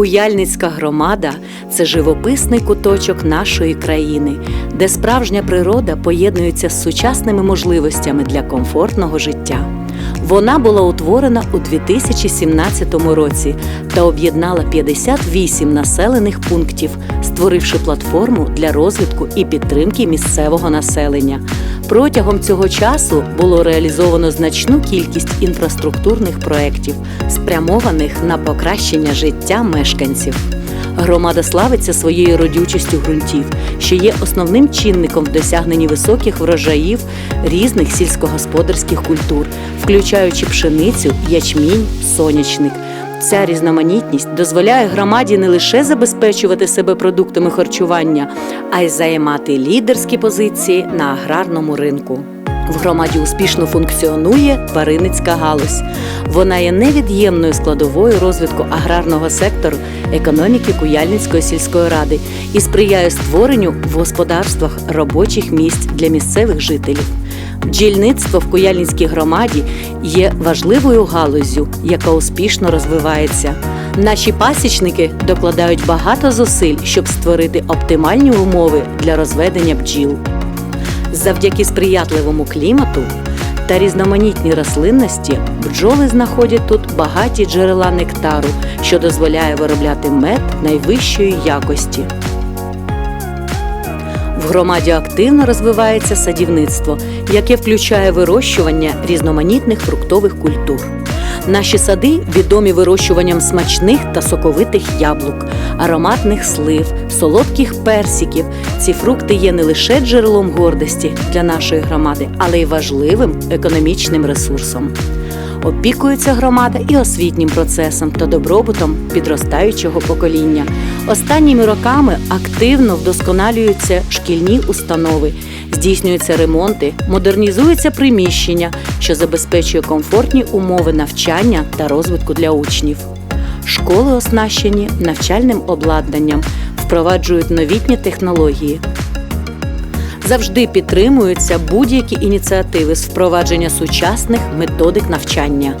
Куяльницька громада це живописний куточок нашої країни, де справжня природа поєднується з сучасними можливостями для комфортного життя. Вона була утворена у 2017 році та об'єднала 58 населених пунктів, створивши платформу для розвитку і підтримки місцевого населення. Протягом цього часу було реалізовано значну кількість інфраструктурних проєктів, спрямованих на покращення життя мешканців. Громада славиться своєю родючістю ґрунтів, що є основним чинником в досягненні високих врожаїв різних сільськогосподарських культур, включаючи пшеницю, ячмінь, сонячник. Ця різноманітність дозволяє громаді не лише забезпечувати себе продуктами харчування, а й займати лідерські позиції на аграрному ринку. В громаді успішно функціонує тваринницька галузь. Вона є невід'ємною складовою розвитку аграрного сектору економіки Куяльницької сільської ради і сприяє створенню в господарствах робочих місць для місцевих жителів. Бджільництво в Куяльницькій громаді є важливою галуззю, яка успішно розвивається. Наші пасічники докладають багато зусиль, щоб створити оптимальні умови для розведення бджіл. Завдяки сприятливому клімату та різноманітній рослинності бджоли знаходять тут багаті джерела нектару, що дозволяє виробляти мед найвищої якості. В громаді активно розвивається садівництво, яке включає вирощування різноманітних фруктових культур. Наші сади відомі вирощуванням смачних та соковитих яблук, ароматних слив, солодких персиків. Ці фрукти є не лише джерелом гордості для нашої громади, але й важливим економічним ресурсом. Опікується громада і освітнім процесом та добробутом підростаючого покоління. Останніми роками активно вдосконалюються шкільні установи, здійснюються ремонти, модернізуються приміщення, що забезпечує комфортні умови навчання та розвитку для учнів. Школи оснащені навчальним обладнанням, впроваджують новітні технології. Завжди підтримуються будь-які ініціативи з впровадження сучасних методик навчання.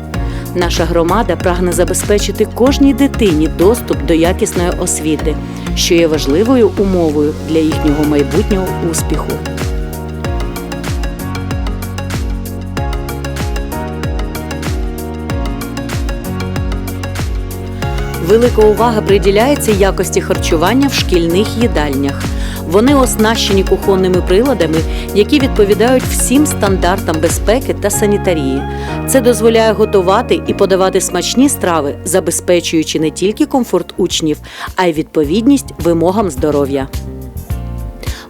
Наша громада прагне забезпечити кожній дитині доступ до якісної освіти, що є важливою умовою для їхнього майбутнього успіху. Велика увага приділяється якості харчування в шкільних їдальнях. Вони оснащені кухонними приладами, які відповідають всім стандартам безпеки та санітарії. Це дозволяє готувати і подавати смачні страви, забезпечуючи не тільки комфорт учнів, а й відповідність вимогам здоров'я.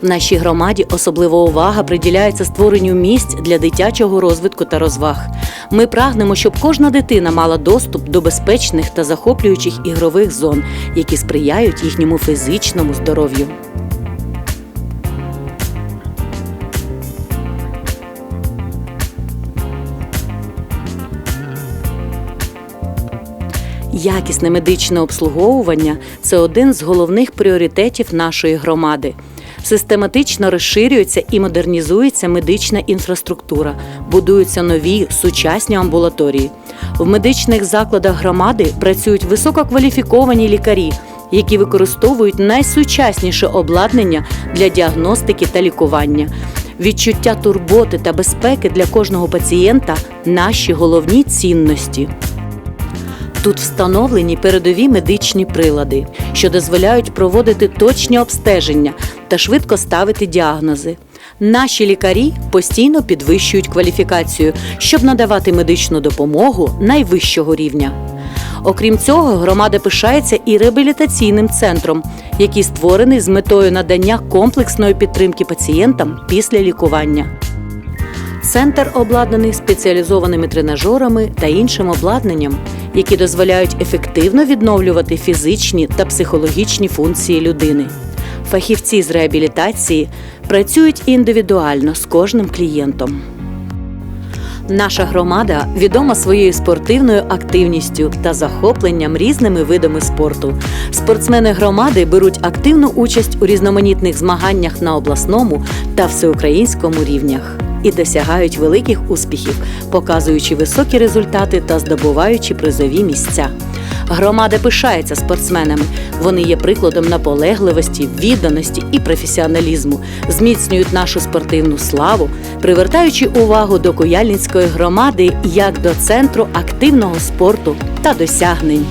В нашій громаді особлива увага приділяється створенню місць для дитячого розвитку та розваг. Ми прагнемо, щоб кожна дитина мала доступ до безпечних та захоплюючих ігрових зон, які сприяють їхньому фізичному здоров'ю. Якісне медичне обслуговування це один з головних пріоритетів нашої громади. Систематично розширюється і модернізується медична інфраструктура, будуються нові сучасні амбулаторії. В медичних закладах громади працюють висококваліфіковані лікарі, які використовують найсучасніше обладнання для діагностики та лікування. Відчуття турботи та безпеки для кожного пацієнта наші головні цінності. Тут встановлені передові медичні прилади, що дозволяють проводити точні обстеження та швидко ставити діагнози. Наші лікарі постійно підвищують кваліфікацію, щоб надавати медичну допомогу найвищого рівня. Окрім цього, громада пишається і реабілітаційним центром, який створений з метою надання комплексної підтримки пацієнтам після лікування. Центр обладнаний спеціалізованими тренажерами та іншим обладнанням, які дозволяють ефективно відновлювати фізичні та психологічні функції людини. Фахівці з реабілітації працюють індивідуально з кожним клієнтом. Наша громада відома своєю спортивною активністю та захопленням різними видами спорту. Спортсмени громади беруть активну участь у різноманітних змаганнях на обласному та всеукраїнському рівнях і досягають великих успіхів, показуючи високі результати та здобуваючи призові місця. Громада пишається спортсменами. Вони є прикладом наполегливості, відданості і професіоналізму, зміцнюють нашу спортивну славу, привертаючи увагу до Куяльницької громади як до центру активного спорту та досягнень.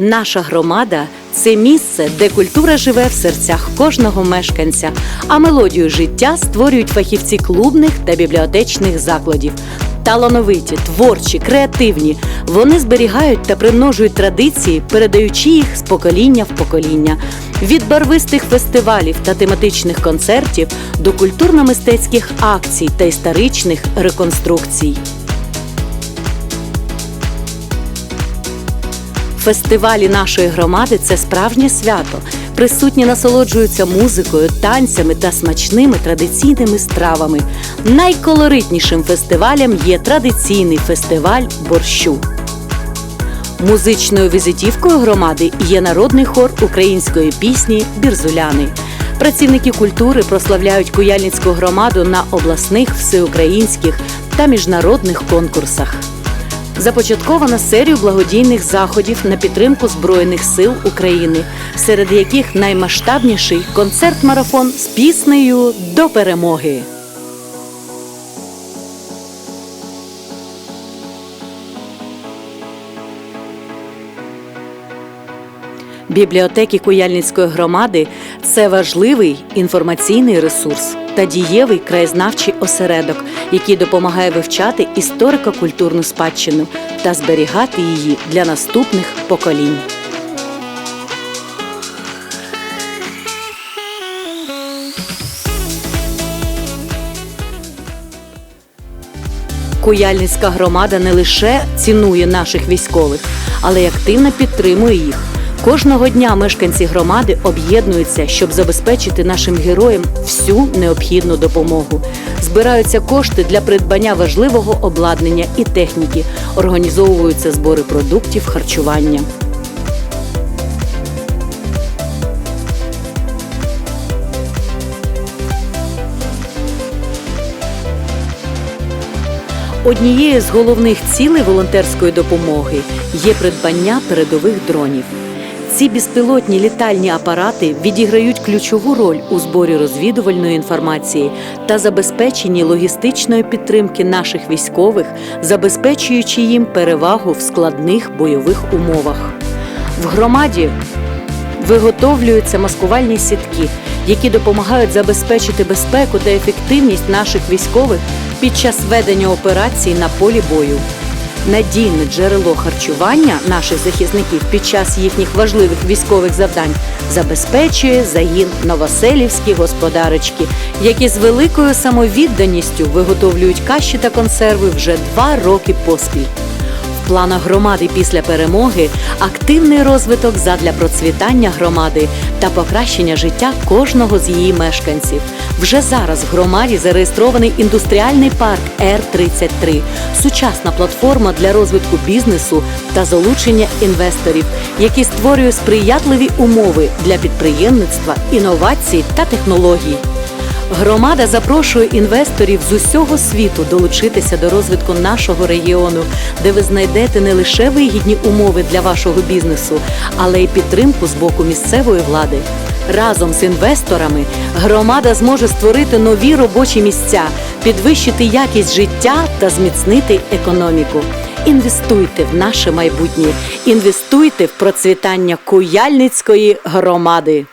Наша громада це місце, де культура живе в серцях кожного мешканця, а мелодію життя створюють фахівці клубних та бібліотечних закладів. Талановиті, творчі, креативні. Вони зберігають та примножують традиції, передаючи їх з покоління в покоління. Від барвистих фестивалів та тематичних концертів до культурно-мистецьких акцій та історичних реконструкцій. Фестивалі нашої громади це справжнє свято. Присутні насолоджуються музикою, танцями та смачними традиційними стравами. Найколоритнішим фестивалем є традиційний фестиваль борщу. Музичною візитівкою громади є народний хор української пісні Бірзуляни. Працівники культури прославляють Куяльницьку громаду на обласних, всеукраїнських та міжнародних конкурсах. Започатковано серію благодійних заходів на підтримку Збройних сил України, серед яких наймасштабніший концерт-марафон з піснею до перемоги. Бібліотеки Куяльницької громади це важливий інформаційний ресурс та дієвий краєзнавчий осередок, який допомагає вивчати історико-культурну спадщину та зберігати її для наступних поколінь. Куяльницька громада не лише цінує наших військових, але й активно підтримує їх. Кожного дня мешканці громади об'єднуються, щоб забезпечити нашим героям всю необхідну допомогу. Збираються кошти для придбання важливого обладнання і техніки, організовуються збори продуктів харчування. Однією з головних цілей волонтерської допомоги є придбання передових дронів. Ці безпілотні літальні апарати відіграють ключову роль у зборі розвідувальної інформації та забезпеченні логістичної підтримки наших військових, забезпечуючи їм перевагу в складних бойових умовах. В громаді виготовлюються маскувальні сітки, які допомагають забезпечити безпеку та ефективність наших військових під час ведення операцій на полі бою. Надійне джерело харчування наших захисників під час їхніх важливих військових завдань забезпечує загін новоселівські господарочки, які з великою самовідданістю виготовлюють каші та консерви вже два роки поспіль. В планах громади після перемоги активний розвиток задля процвітання громади та покращення життя кожного з її мешканців. Вже зараз в громаді зареєстрований індустріальний парк Р-33, сучасна платформа для розвитку бізнесу та залучення інвесторів, які створює сприятливі умови для підприємництва, інновацій та технологій. Громада запрошує інвесторів з усього світу долучитися до розвитку нашого регіону, де ви знайдете не лише вигідні умови для вашого бізнесу, але й підтримку з боку місцевої влади. Разом з інвесторами громада зможе створити нові робочі місця, підвищити якість життя та зміцнити економіку. Інвестуйте в наше майбутнє, інвестуйте в процвітання Куяльницької громади.